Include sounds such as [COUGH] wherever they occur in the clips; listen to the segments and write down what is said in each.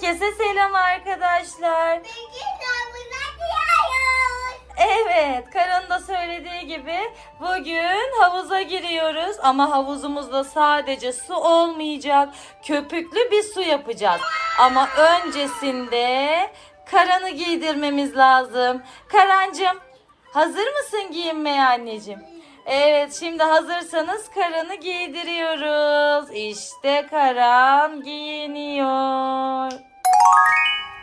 Herkese selam arkadaşlar. Evet, Karan da söylediği gibi bugün havuza giriyoruz ama havuzumuzda sadece su olmayacak. Köpüklü bir su yapacağız. Ama öncesinde Karan'ı giydirmemiz lazım. Karancığım, hazır mısın giyinmeye anneciğim? Evet, şimdi hazırsanız Karan'ı giydiriyoruz. İşte Karan giyiniyor.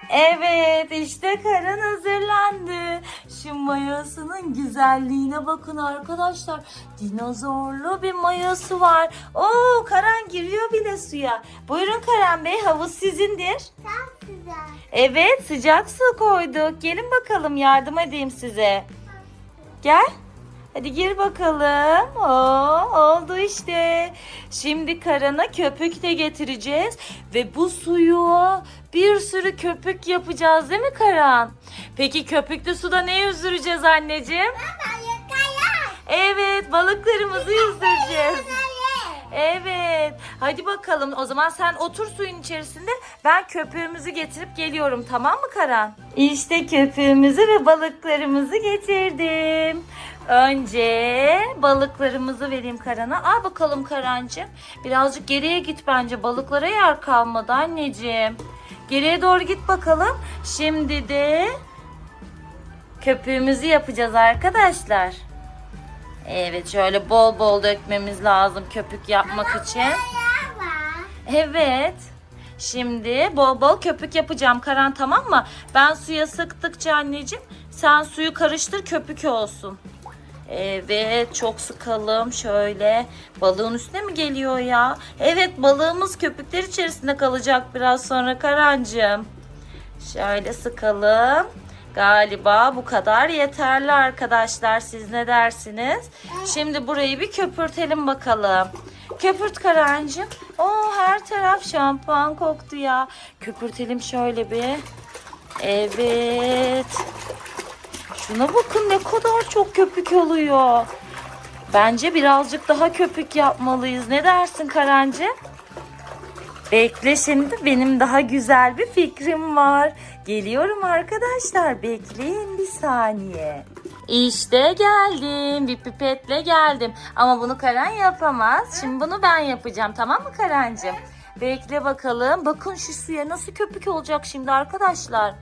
Evet işte Karan hazırlandı. Şu mayasının güzelliğine bakın arkadaşlar. Dinozorlu bir mayası var. Oo Karan giriyor bile suya. Buyurun Karan Bey havuz sizindir. Çok güzel. Evet sıcak su koyduk. Gelin bakalım yardım edeyim size. Gel. Hadi gir bakalım. Oo, oldu işte. Şimdi karana köpük de getireceğiz. Ve bu suyu bir sürü köpük yapacağız değil mi Karan? Peki köpüklü suda ne yüzdüreceğiz anneciğim? Baba. Evet balıklarımızı yüzdüreceğiz. Evet. Hadi bakalım. O zaman sen otur suyun içerisinde. Ben köpüğümüzü getirip geliyorum. Tamam mı Karan? İşte köpüğümüzü ve balıklarımızı getirdim. Önce balıklarımızı vereyim Karan'a. Al bakalım Karancığım. Birazcık geriye git bence. Balıklara yer kalmadı anneciğim. Geriye doğru git bakalım. Şimdi de köpüğümüzü yapacağız arkadaşlar. Evet şöyle bol bol dökmemiz lazım köpük yapmak için. Evet. Şimdi bol bol köpük yapacağım Karan tamam mı? Ben suya sıktıkça anneciğim sen suyu karıştır köpük olsun. Evet çok sıkalım şöyle. Balığın üstüne mi geliyor ya? Evet balığımız köpükler içerisinde kalacak biraz sonra Karancığım. Şöyle sıkalım. Galiba bu kadar yeterli arkadaşlar. Siz ne dersiniz? Şimdi burayı bir köpürtelim bakalım. Köpürt Karancığım. Oo her taraf şampuan koktu ya. Köpürtelim şöyle bir. Evet. Şuna bakın ne kadar çok köpük oluyor. Bence birazcık daha köpük yapmalıyız. Ne dersin Karancı? Bekle şimdi benim daha güzel bir fikrim var. Geliyorum arkadaşlar. Bekleyin bir saniye. İşte geldim. Bir pipetle geldim. Ama bunu Karan yapamaz. Şimdi bunu ben yapacağım. Tamam mı Karancığım? Bekle bakalım. Bakın şu suya nasıl köpük olacak şimdi arkadaşlar.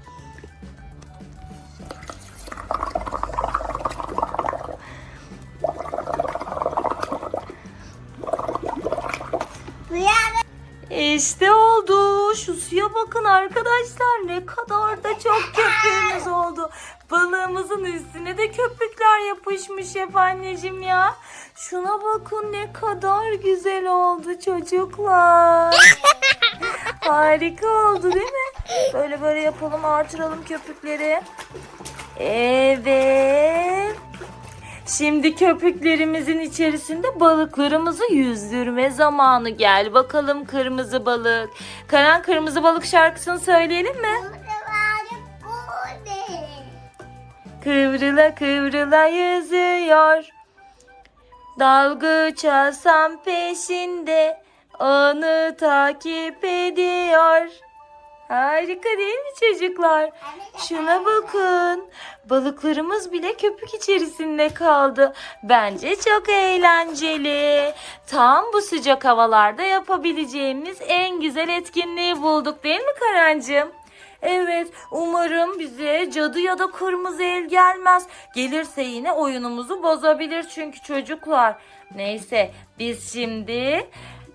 İşte oldu. Şu suya bakın arkadaşlar. Ne kadar da çok köpüğümüz oldu. Balığımızın üstüne de köpükler yapışmış hep anneciğim ya. Şuna bakın ne kadar güzel oldu çocuklar. [LAUGHS] Harika oldu değil mi? Böyle böyle yapalım artıralım köpükleri. Evet. Şimdi köpüklerimizin içerisinde balıklarımızı yüzdürme zamanı. Gel bakalım kırmızı balık. Karan kırmızı balık şarkısını söyleyelim mi? Kıvrıla kıvrıla yüzüyor. Dalgıç peşinde onu takip ediyor. Harika değil mi çocuklar? Şuna bakın. Balıklarımız bile köpük içerisinde kaldı. Bence çok eğlenceli. Tam bu sıcak havalarda yapabileceğimiz en güzel etkinliği bulduk değil mi Karancığım? Evet, umarım bize cadı ya da kırmızı el gelmez. Gelirse yine oyunumuzu bozabilir çünkü çocuklar. Neyse, biz şimdi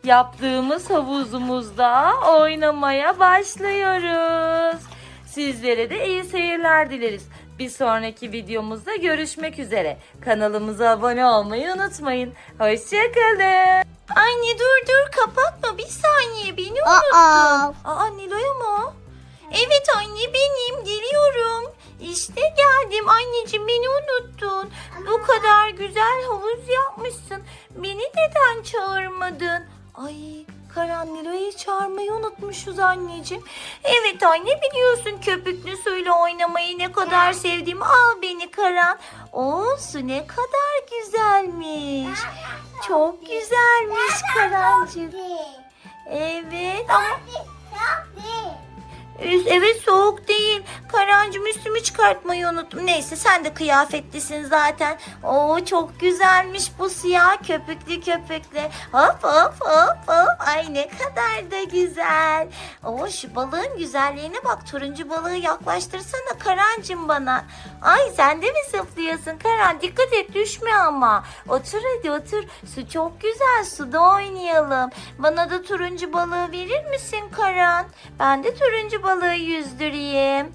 yaptığımız havuzumuzda oynamaya başlıyoruz. Sizlere de iyi seyirler dileriz. Bir sonraki videomuzda görüşmek üzere. Kanalımıza abone olmayı unutmayın. Hoşçakalın. Anne dur dur kapatma bir saniye beni unuttun. Aa. Aa Nilo'ya mı? Evet anne benim geliyorum. İşte geldim anneciğim beni unuttun. Bu kadar güzel havuz yapmışsın. Beni neden çağırmadın? Ay Karan Nilo'yu çağırmayı unutmuşuz anneciğim. Evet anne biliyorsun köpüklü suyla oynamayı ne kadar sevdiğimi. Al beni Karan. O su ne kadar güzelmiş. Çok güzelmiş Karancığım. Evet ama Evet soğuk değil. Karancığım üstümü çıkartmayı unuttum. Neyse sen de kıyafetlisin zaten. Oo çok güzelmiş bu siyah köpüklü köpüklü. Hop hop hop hop. Ay ne kadar da güzel. Oo şu balığın güzelliğine bak. Turuncu balığı yaklaştırsana Karancığım bana. Ay sen de mi zıplıyorsun Karan? Dikkat et düşme ama. Otur hadi otur. Su çok güzel. Suda oynayalım. Bana da turuncu balığı verir misin Karan? Ben de turuncu balığı yüzdüreyim.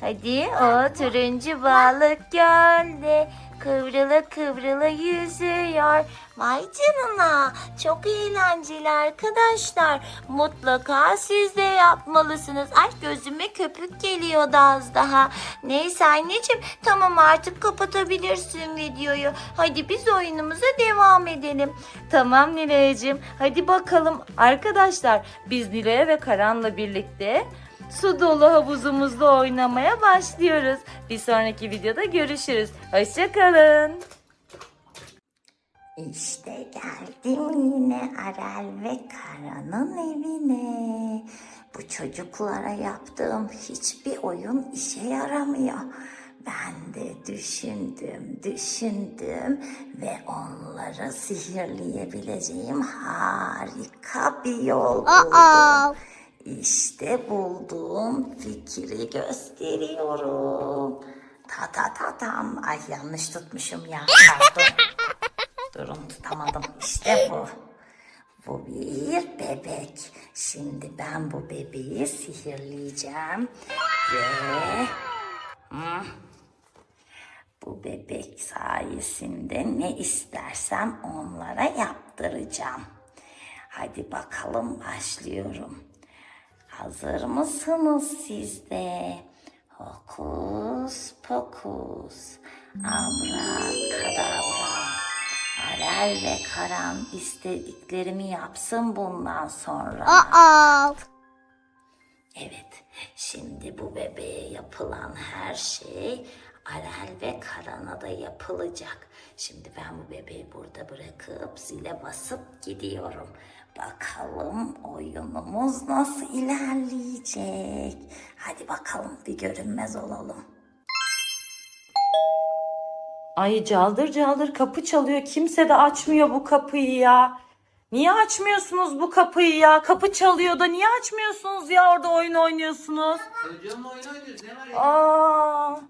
Hadi o turuncu balık gölde kıvrıla kıvrıla yüzüyor. Vay canına çok eğlenceli arkadaşlar. Mutlaka siz de yapmalısınız. Ay gözüme köpük geliyordu az daha. Neyse anneciğim tamam artık kapatabilirsin videoyu. Hadi biz oyunumuza devam edelim. Tamam Nilay'cığım hadi bakalım. Arkadaşlar biz Nilay ve Karan'la birlikte su dolu havuzumuzda oynamaya başlıyoruz. Bir sonraki videoda görüşürüz. Hoşçakalın. İşte geldim yine Arel ve Kara'nın evine. Bu çocuklara yaptığım hiçbir oyun işe yaramıyor. Ben de düşündüm, düşündüm ve onları sihirleyebileceğim harika bir yol buldum. İşte bulduğum fikri gösteriyorum. Ta ta ta tam. Ay yanlış tutmuşum ya. Pardon. [LAUGHS] Durun tutamadım. İşte bu. Bu bir bebek. Şimdi ben bu bebeği sihirleyeceğim. Ve Hı. bu bebek sayesinde ne istersem onlara yaptıracağım. Hadi bakalım başlıyorum. Hazır mısınız siz de? Hokus pokus. Abrakadabra. Arel ve Karan istediklerimi yapsın bundan sonra. Aa. Evet, şimdi bu bebeğe yapılan her şey Arel ve Karan'a da yapılacak. Şimdi ben bu bebeği burada bırakıp zile basıp gidiyorum. Bakalım oyunumuz nasıl ilerleyecek. Hadi bakalım bir görünmez olalım. Ay caldır caldır kapı çalıyor. Kimse de açmıyor bu kapıyı ya. Niye açmıyorsunuz bu kapıyı ya? Kapı çalıyor da niye açmıyorsunuz ya orada oyun oynuyorsunuz? Çocuğumla oyun oynuyoruz ne var ya? Aa,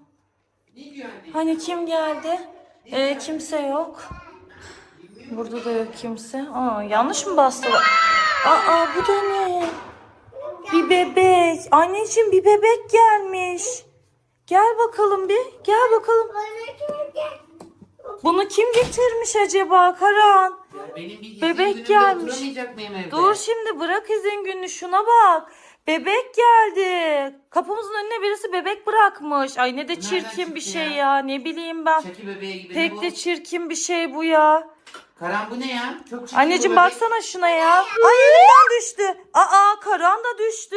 Ne diyor anne? hani kim geldi? Ee, kimse yok. Burada da yok kimse. Aa, yanlış mı bastılar? Aa, bu da ne? Bir bebek. Anneciğim bir bebek gelmiş. Gel bakalım bir. Gel bakalım. Bunu kim getirmiş acaba Karan? Ya benim bir Bebek gelmiş. Dur şimdi bırak izin gününü şuna bak. Bebek geldi. Kapımızın önüne birisi bebek bırakmış. Ay ne de çirkin bir şey ya? Ne bileyim ben. Pek de çirkin bir şey bu ya. Karan bu ne ya? Çok çirkin Anneciğim bu bebek. baksana şuna ya. Ay elimden düştü. Aa Karan da düştü.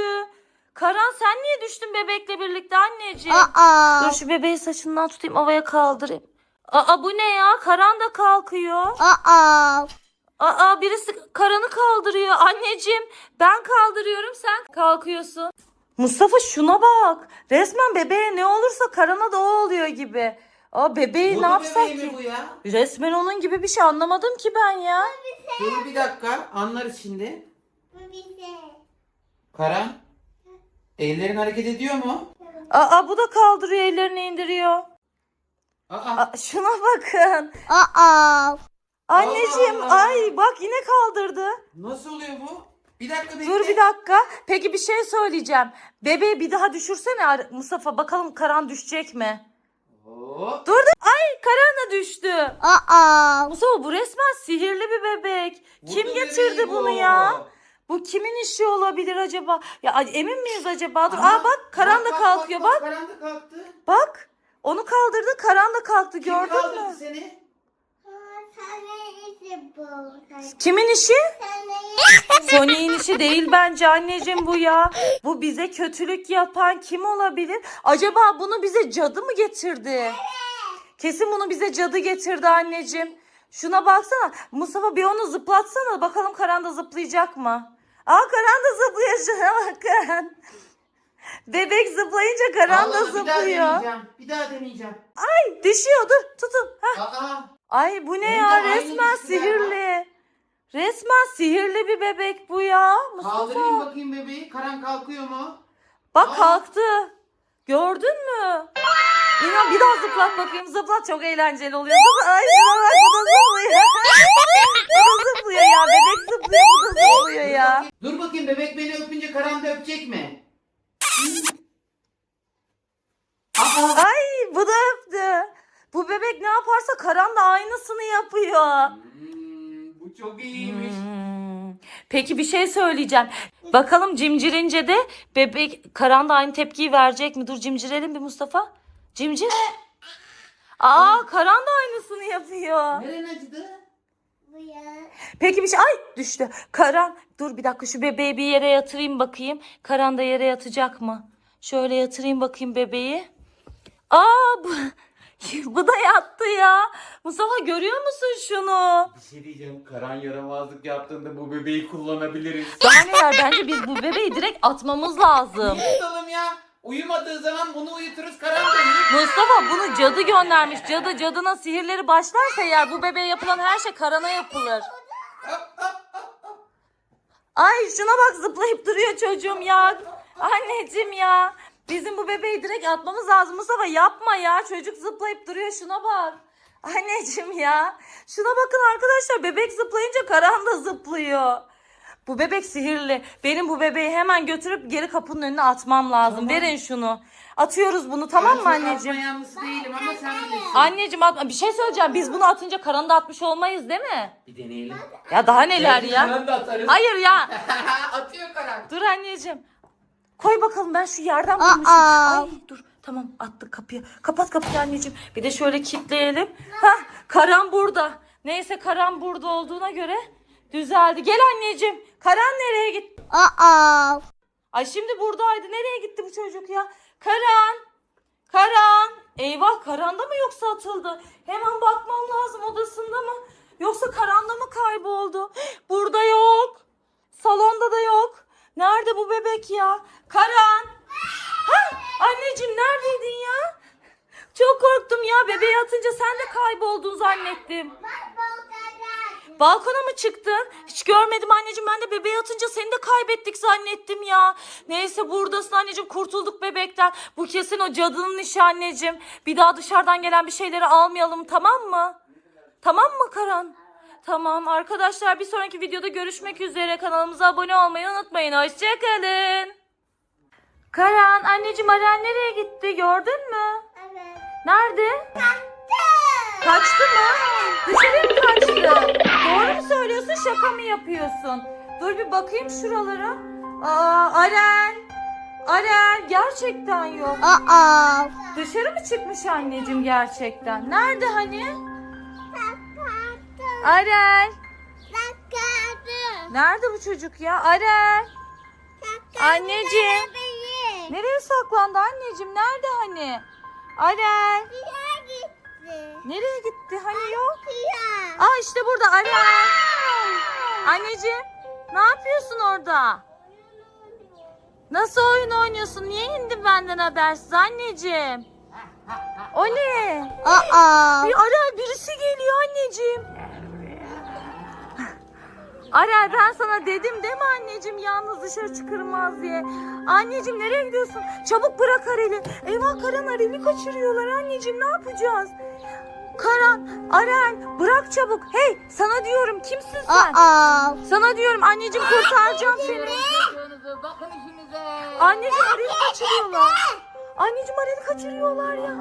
Karan sen niye düştün bebekle birlikte anneciğim? Aa. Dur şu bebeği saçından tutayım havaya kaldırayım. Aa bu ne ya? Karan da kalkıyor. Aa. Aa birisi Karan'ı kaldırıyor. Anneciğim ben kaldırıyorum sen kalkıyorsun. Mustafa şuna bak. Resmen bebeğe ne olursa Karan'a da o oluyor gibi. Aa bebeği Bu ne yapsak bebeği mi ki? bu ya? Resmen onun gibi bir şey anlamadım ki ben ya. Dur bir dakika anlarız şimdi. Bu bize. Karan. Ellerin hareket ediyor mu? Aa bu da kaldırıyor ellerini indiriyor. Aa. Aa, şuna bakın. Aa. Anneciğim Allah Allah. ay bak yine kaldırdı. Nasıl oluyor bu? Bir dakika bekle. Dur bir dakika. Peki bir şey söyleyeceğim. Bebeği bir daha düşürsene Mustafa. Bakalım Karan düşecek mi? Hop. Dur dur. Ay Karan da düştü. Aa. Mustafa bu resmen sihirli bir bebek. Bu Kim da getirdi bunu bu. ya? Bu kimin işi olabilir acaba? Ya emin miyiz acaba? Dur. Aa bak Karan da Bak, bak, kalkıyor bak. Karan da kalktı. Bak. Onu kaldırdı Karan da kalktı Kim gördün kaldırdı mü? seni? Kimin işi? Sony'in işi değil bence anneciğim bu ya. Bu bize kötülük yapan kim olabilir? Acaba bunu bize cadı mı getirdi? Kesin bunu bize cadı getirdi anneciğim. Şuna baksana. Mustafa bir onu zıplatsana. Bakalım Karan da zıplayacak mı? Aa Karan da zıplıyor şuna bakın. Bebek zıplayınca Karan da Allah, Bir daha zıplıyor. deneyeceğim. Bir daha deneyeceğim. Ay düşüyor dur tutun. Hah. Aa, Ay bu ne Benim ya de aynı resmen sihirli. Resmen sihirli bir bebek bu ya. kaldırayım Mustafa. bakayım bebeği. Karan kalkıyor mu? Bak Aa. kalktı. Gördün mü? İnan bir daha zıplat bakayım. Zıplat çok eğlenceli oluyor. Zıplat. Ay bak bu da zıplıyor. bu da zıplıyor ya. Bebek zıplıyor bu da zıplıyor ya. Dur bakayım bebek beni öpünce Karan da öpecek mi? Aa, Ay bu da öptü. Bu bebek ne yaparsa Karan da aynısını yapıyor. Hmm, bu çok iyiymiş. Hmm. Peki bir şey söyleyeceğim. Bakalım cimcirince de bebek Karan da aynı tepkiyi verecek mi? Dur cimcirelim bir Mustafa. Cimcir. Aa Karan da aynısını yapıyor. Neren acıdı? Bu ya. Peki bir şey ay düştü. Karan dur bir dakika şu bebeği bir yere yatırayım bakayım. Karan da yere yatacak mı? Şöyle yatırayım bakayım bebeği. Aa bu, [LAUGHS] bu da yattı ya. Mustafa görüyor musun şunu? Bir şey diyeceğim. Karan yaramazlık yaptığında bu bebeği kullanabiliriz. Daha neler bence biz bu bebeği direkt atmamız lazım. Niye tutalım ya? Uyumadığı zaman bunu uyuturuz Karan. Mustafa bunu cadı göndermiş. Cadı cadının sihirleri başlarsa eğer bu bebeğe yapılan her şey karana yapılır. Ay şuna bak zıplayıp duruyor çocuğum ya. Anneciğim ya. Bizim bu bebeği direkt atmamız lazım. Mustafa yapma ya. Çocuk zıplayıp duruyor şuna bak. [LAUGHS] Anneciğim ya. Şuna bakın arkadaşlar. Bebek zıplayınca Karan da zıplıyor. Bu bebek sihirli. Benim bu bebeği hemen götürüp geri kapının önüne atmam lazım. Tamam. Verin şunu. Atıyoruz bunu tamam mı Ben anneciğim? atma yanlısı değilim ama sen bilirsin. Anneciğim atma. Bir şey söyleyeceğim. Biz bunu atınca Karan'ı da atmış olmayız değil mi? Bir deneyelim. Ya daha neler ya. Karan da atarız. Hayır ya. [LAUGHS] Atıyor Karan. Dur anneciğim. Koy bakalım ben şu yerden Aa. bulmuştum. Ay dur tamam attık kapıyı. Kapat kapıyı anneciğim. Bir de şöyle kilitleyelim. Hah Karan burada. Neyse Karan burada olduğuna göre düzeldi. Gel anneciğim. Karan nereye gitti? Aa. Ay şimdi buradaydı. Nereye gitti bu çocuk ya? Karan. Karan. Eyvah Karan'da mı yoksa atıldı? Hemen bakmam lazım odasında mı? Yoksa Karan'da mı kayboldu? Burada yok. Salonda da yok. Nerede bu bebek ya? Karan. Ha, anneciğim neredeydin ya? Çok korktum ya. Bebeği atınca sen de zannettim. Balkona mı çıktın? Hiç görmedim anneciğim. Ben de bebeği atınca seni de kaybettik zannettim ya. Neyse buradasın anneciğim. Kurtulduk bebekten. Bu kesin o cadının işi anneciğim. Bir daha dışarıdan gelen bir şeyleri almayalım tamam mı? Tamam mı Karan? Tamam arkadaşlar bir sonraki videoda görüşmek üzere. Kanalımıza abone olmayı unutmayın. Hoşçakalın. Karan anneciğim Aren nereye gitti gördün mü? Evet. Nerede? Mı yapıyorsun? Dur bir bakayım şuralara. Aa Aren. Aren gerçekten yok. Aa. Dışarı mı çıkmış anneciğim gerçekten? Nerede hani? Aren. Nerede bu çocuk ya? Aren. Anneciğim. Nereye saklandı anneciğim? Nerede hani? Aren. Nereye gitti? Hani yok? Aa işte burada Aren. Anneciğim ne yapıyorsun orada? Nasıl oyun oynuyorsun? Niye indin benden habersiz anneciğim? O ne? Aa. Bir Arel birisi geliyor anneciğim. Arel ben sana dedim değil mi anneciğim yalnız dışarı çıkılmaz diye. Anneciğim nereye gidiyorsun? Çabuk bırak Arel'i. Eyvah Karan Arel'i kaçırıyorlar anneciğim ne yapacağız? Karan, Arel bırak çabuk. Hey sana diyorum kimsin sen? Aa. Sana diyorum anneciğim kurtaracağım seni. Bakın işinize. Anneciğim Arel'i kaçırıyorlar. Anneciğim Arel'i kaçırıyorlar ya.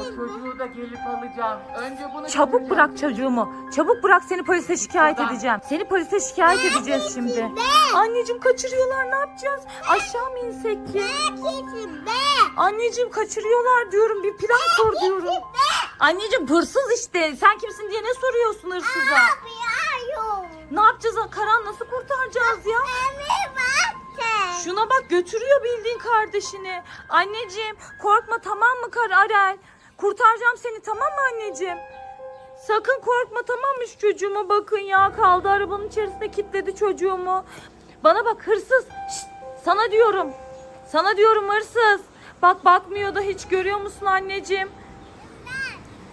O çocuğu da gelip alacağım. Önce bunu Çabuk götüreceğim. bırak çocuğumu. Çabuk bırak seni polise şikayet Buradan. edeceğim. Seni polise şikayet edeceğiz şimdi. Anneciğim kaçırıyorlar ne yapacağız? Aşağı mı insek ki? Anneciğim kaçırıyorlar diyorum bir plan kur diyorum. Anneciğim hırsız işte. Sen kimsin diye ne soruyorsun hırsıza? Ne yapacağız? Karan nasıl kurtaracağız ya? Şuna bak götürüyor bildiğin kardeşini. Anneciğim korkma tamam mı Kar Arel? Kurtaracağım seni tamam mı anneciğim? Sakın korkma tamam mı şu çocuğuma bakın ya kaldı arabanın içerisinde kilitledi çocuğumu. Bana bak hırsız Şşt, sana diyorum. Sana diyorum hırsız. Bak bakmıyor da hiç görüyor musun anneciğim?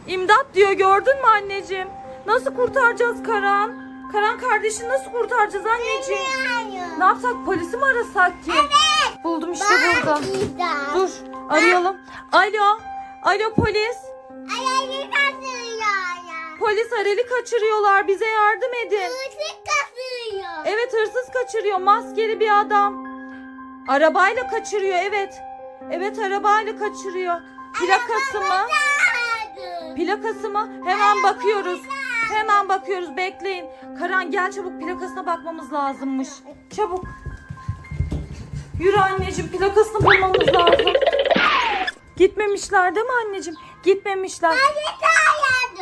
İmdat diyor gördün mü anneciğim? Nasıl kurtaracağız Karan? Karan kardeşini nasıl kurtaracağız anneciğim? Ne yapsak polisi mi arasak ki? Buldum işte burada. Dur arayalım. Alo. Alo polis. Ayağını kasıyor. Polis Arel'i kaçırıyorlar. Bize yardım edin. Hırsız kasıyor. Evet hırsız kaçırıyor. Maskeli bir adam. Arabayla kaçırıyor evet. Evet arabayla kaçırıyor. Plakası mı? Plakası mı? Hemen bakıyoruz. Hemen bakıyoruz. Bekleyin. Karan gel çabuk plakasına bakmamız lazımmış. Çabuk. Yürü anneciğim plakasını bulmamız lazım. Gitmemişler değil mi anneciğim? Gitmemişler.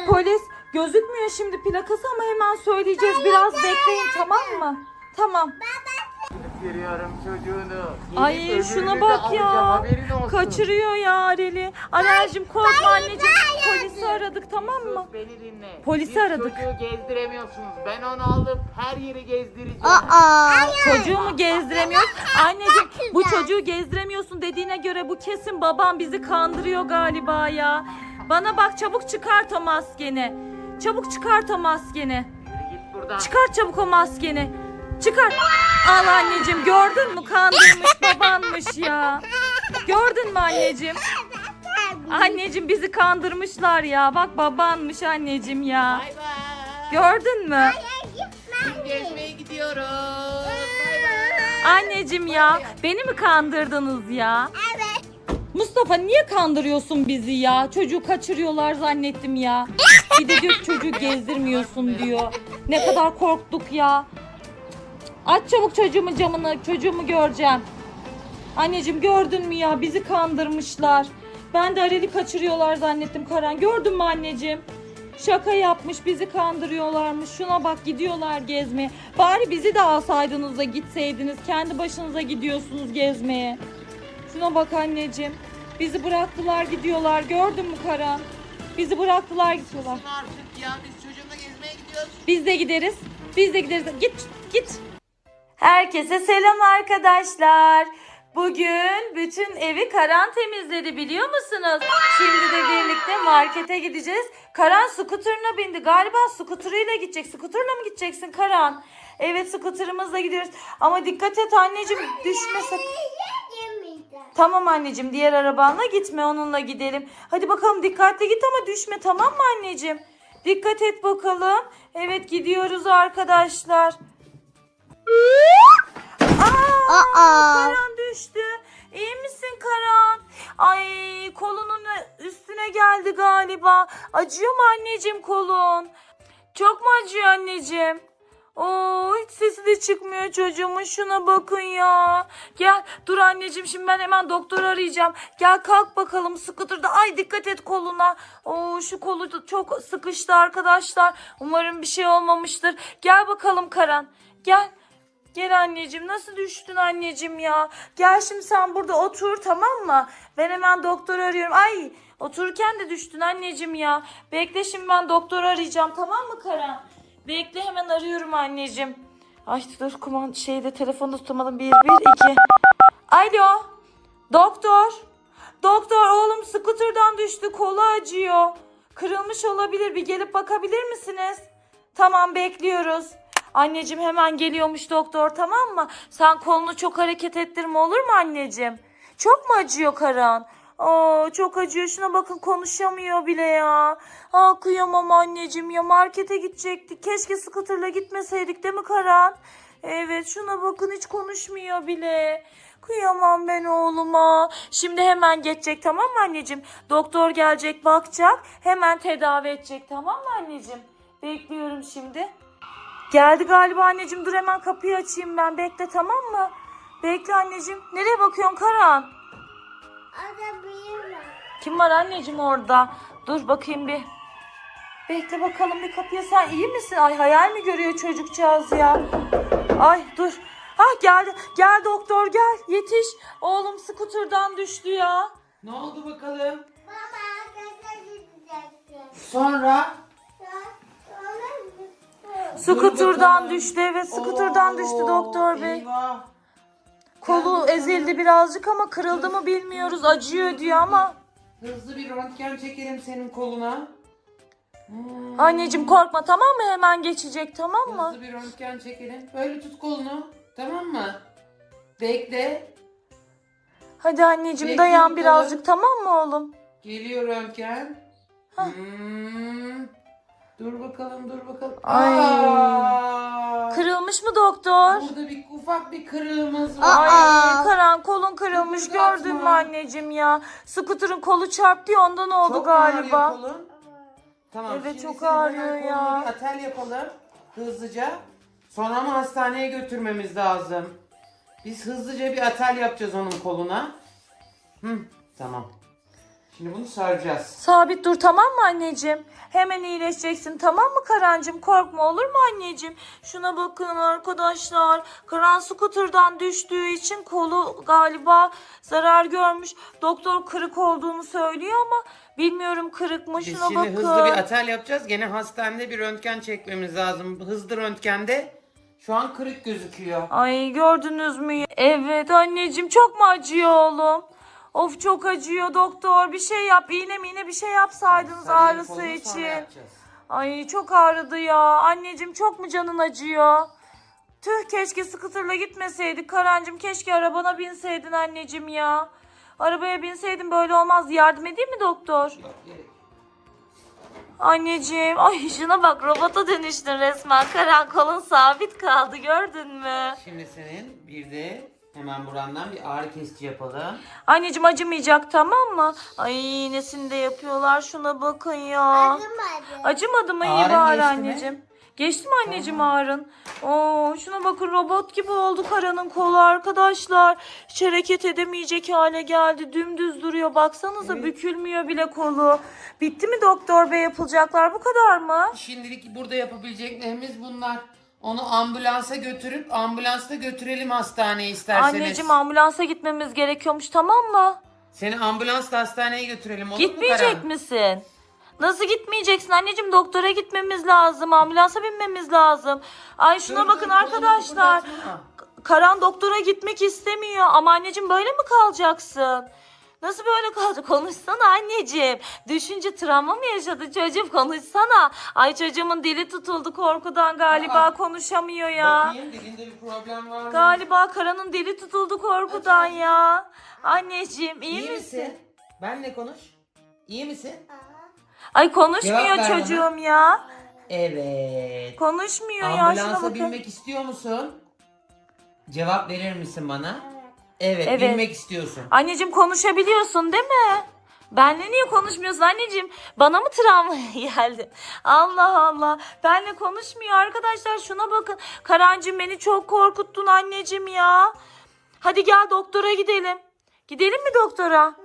Polis gözükmüyor şimdi plakası ama hemen söyleyeceğiz. Biraz bekleyin tamam mı? Tamam. Veriyorum çocuğunu. Gelip Ay öbürünü şuna de bak alacağım, ya. haberin olsun. Kaçırıyor ya Arel'i. Anneciğim korkma anneciğim. Polisi aradık tamam mı? Sus beni dinle. Polisi Siz aradık. çocuğu gezdiremiyorsunuz. Ben onu alıp her yeri gezdireceğim. Aa. Çocuğu mu gezdiremiyoruz? Anneciğim bu çocuğu gezdiremiyorsun dediğine göre bu kesin babam bizi kandırıyor galiba ya. Bana bak çabuk çıkart o maskeni. Çabuk çıkart o maskeni. Yürü git buradan. Çıkart çabuk o maskeni. Çıkart. Al anneciğim gördün mü kandırmış babanmış ya. Gördün mü anneciğim? Anneciğim bizi kandırmışlar ya. Bak babanmış anneciğim ya. Bay bay. Gördün mü? Gezmeye gidiyoruz. Bay bay. Anneciğim ya beni mi kandırdınız ya? Evet. Mustafa niye kandırıyorsun bizi ya? Çocuğu kaçırıyorlar zannettim ya. Bir de diyor çocuğu gezdirmiyorsun diyor. Ne kadar korktuk ya. Aç çabuk çocuğumun camını. Çocuğumu göreceğim. Anneciğim gördün mü ya? Bizi kandırmışlar. Ben de Arel'i kaçırıyorlar zannettim Karan. Gördün mü anneciğim? Şaka yapmış bizi kandırıyorlarmış. Şuna bak gidiyorlar gezmeye. Bari bizi de alsaydınız da gitseydiniz. Kendi başınıza gidiyorsunuz gezmeye. Şuna bak anneciğim. Bizi bıraktılar gidiyorlar. Gördün mü Karan? Bizi bıraktılar gidiyorlar. Artık ya biz çocuğumla gezmeye gidiyoruz. Biz de gideriz. Biz de gideriz. Git git. Herkese selam arkadaşlar. Bugün bütün evi Karan temizledi biliyor musunuz? Şimdi de birlikte markete gideceğiz. Karan skuterına bindi. Galiba skuterıyla gidecek. Skuterla mı gideceksin Karan? Evet skuterımızla gidiyoruz. Ama dikkat et anneciğim düşme sakın. Tamam anneciğim diğer arabanla gitme onunla gidelim. Hadi bakalım dikkatli git ama düşme tamam mı anneciğim? Dikkat et bakalım. Evet gidiyoruz arkadaşlar. Aa, Aa. Karan düştü. İyi misin Karan? Ay kolunun üstüne geldi galiba. Acıyor mu anneciğim kolun? Çok mu acıyor anneciğim? Oo hiç sesi de çıkmıyor çocuğumun şuna bakın ya. Gel dur anneciğim şimdi ben hemen doktor arayacağım. Gel kalk bakalım sıkıtırda. Ay dikkat et koluna. Oo şu kolu çok sıkıştı arkadaşlar. Umarım bir şey olmamıştır. Gel bakalım Karan. Gel. Gel anneciğim nasıl düştün anneciğim ya? Gel şimdi sen burada otur tamam mı? Ben hemen doktor arıyorum. Ay otururken de düştün anneciğim ya. Bekle şimdi ben doktor arayacağım tamam mı Karan? Bekle hemen arıyorum anneciğim. Ay dur kumand şeyde telefonda tutamadım. Bir, bir, iki. Alo. Doktor. Doktor oğlum skuterdan düştü. Kolu acıyor. Kırılmış olabilir. Bir gelip bakabilir misiniz? Tamam bekliyoruz. Anneciğim hemen geliyormuş doktor tamam mı? Sen kolunu çok hareket ettirme olur mu anneciğim? Çok mu acıyor Karan? Aa, çok acıyor. Şuna bakın konuşamıyor bile ya. Aa, kıyamam anneciğim ya. Markete gidecektik. Keşke scooter'la gitmeseydik değil mi Karan? Evet şuna bakın hiç konuşmuyor bile. Kıyamam ben oğluma. Şimdi hemen geçecek tamam mı anneciğim? Doktor gelecek bakacak. Hemen tedavi edecek tamam mı anneciğim? Bekliyorum şimdi. Geldi galiba anneciğim. Dur hemen kapıyı açayım ben. Bekle tamam mı? Bekle anneciğim. Nereye bakıyorsun Karan? Kim var anneciğim orada? Dur bakayım bir. Bekle bakalım bir kapıya. Sen iyi misin? Ay hayal mi görüyor çocukcağız ya? Ay dur. Ah geldi. Gel doktor gel. Yetiş. Oğlum skuterdan düştü ya. Ne oldu bakalım? Sonra? Skuterdan düştü. Evet skuterdan düştü doktor bey. Eyvah. Kolu ezildi birazcık ama kırıldı mı bilmiyoruz. Acıyor diyor ama. Hızlı bir röntgen çekelim senin koluna. Hmm. Anneciğim korkma tamam mı? Hemen geçecek tamam mı? Hızlı bir röntgen çekelim. Böyle tut kolunu. Tamam mı? Bekle. Hadi anneciğim Bekleyin dayan bakalım. birazcık tamam mı oğlum? Geliyor röntgen. Hmm. Dur bakalım dur bakalım. Ay. Aa! Kırılmış mı doktor? Burada bir ufak bir kırığımız var. Ay Aa. Karan kolun kırılmış Kıpırdatma. gördün mü anneciğim ya? Skuterın kolu çarptı ya ondan oldu Çok mu ağrıyor galiba. kolun? Tamam. Evet, şimdi çok senin hemen ağrıyor koluna ya. Bir atel yapalım hızlıca. Sonra ama hastaneye götürmemiz lazım. Biz hızlıca bir atel yapacağız onun koluna. Hı, tamam. Şimdi bunu saracağız. Sabit dur tamam mı anneciğim? Hemen iyileşeceksin tamam mı Karancığım? Korkma olur mu anneciğim? Şuna bakın arkadaşlar. Karan skuterdan düştüğü için kolu galiba zarar görmüş. Doktor kırık olduğunu söylüyor ama bilmiyorum kırık mı. Biz Şuna şimdi bakın. hızlı bir atel yapacağız. Gene hastanede bir röntgen çekmemiz lazım. Hızlı röntgende şu an kırık gözüküyor. Ay gördünüz mü? Evet anneciğim çok mu acıyor oğlum? Of çok acıyor doktor. Bir şey yap. iğne mi iğne bir şey yapsaydınız Sarayım ağrısı kolunu, sonra için. yapacağız. Ay çok ağrıdı ya. Anneciğim çok mu canın acıyor? Tüh keşke scooterla gitmeseydik. Karancığım keşke arabana binseydin anneciğim ya. Arabaya binseydin böyle olmaz. Yardım edeyim mi doktor? Yok, gerek yok. Anneciğim ay şuna bak robota dönüştün resmen. Karan kolun sabit kaldı gördün mü? Şimdi senin bir de hemen burandan bir ağrı kesici yapalım. Anneciğim acımayacak tamam mı? Ay iğnesini de yapıyorlar şuna bakın ya. Acımadı. Acımadı mı iyi Ağrın bari geçti mi? anneciğim? Geçti mi anneciğim ağrın? Oo, şuna bakın robot gibi oldu karanın kolu arkadaşlar. Hiç hareket edemeyecek hale geldi. Dümdüz duruyor. Baksanıza Evet. bükülmüyor bile kolu. Bitti mi doktor bey yapılacaklar bu kadar mı? Şimdilik burada yapabileceklerimiz bunlar. Onu ambulansa götürüp ambulansta götürelim hastaneye isterseniz. Anneciğim ambulansa gitmemiz gerekiyormuş tamam mı? Seni ambulansla hastaneye götürelim olur mu Gitmeyecek Karan? misin? Nasıl gitmeyeceksin anneciğim? Doktora gitmemiz lazım. Ambulansa binmemiz lazım. Ay şuna Dur, bakın dur, arkadaşlar. kolunu kıpırdatma. Karan doktora gitmek istemiyor. Ama anneciğim böyle mi kalacaksın? Nasıl böyle kalacak? Konuşsana anneciğim. Düşünce travma mı yaşadı çocuğum? Konuşsana. Ay çocuğumun dili tutuldu korkudan galiba Aa. konuşamıyor ya. Bakayım dilinde bir problem var mı? Galiba Karan'ın dili tutuldu korkudan ya. Anneciğim iyi, İyi misin? misin? Benle konuş. İyi misin? Ay konuşmuyor Cevap bana. çocuğum ya. Evet. Konuşmuyor ya şuna Ambulansa binmek istiyor musun? Cevap verir misin bana? Evet, Evet. binmek istiyorsun. Anneciğim konuşabiliyorsun değil mi? Benle niye konuşmuyorsun anneciğim? Bana mı travma [LAUGHS] geldi? Allah Allah. Benle konuşmuyor arkadaşlar. Şuna bakın. Karancığım beni çok korkuttun anneciğim ya. Hadi gel doktora gidelim. Gidelim mi doktora?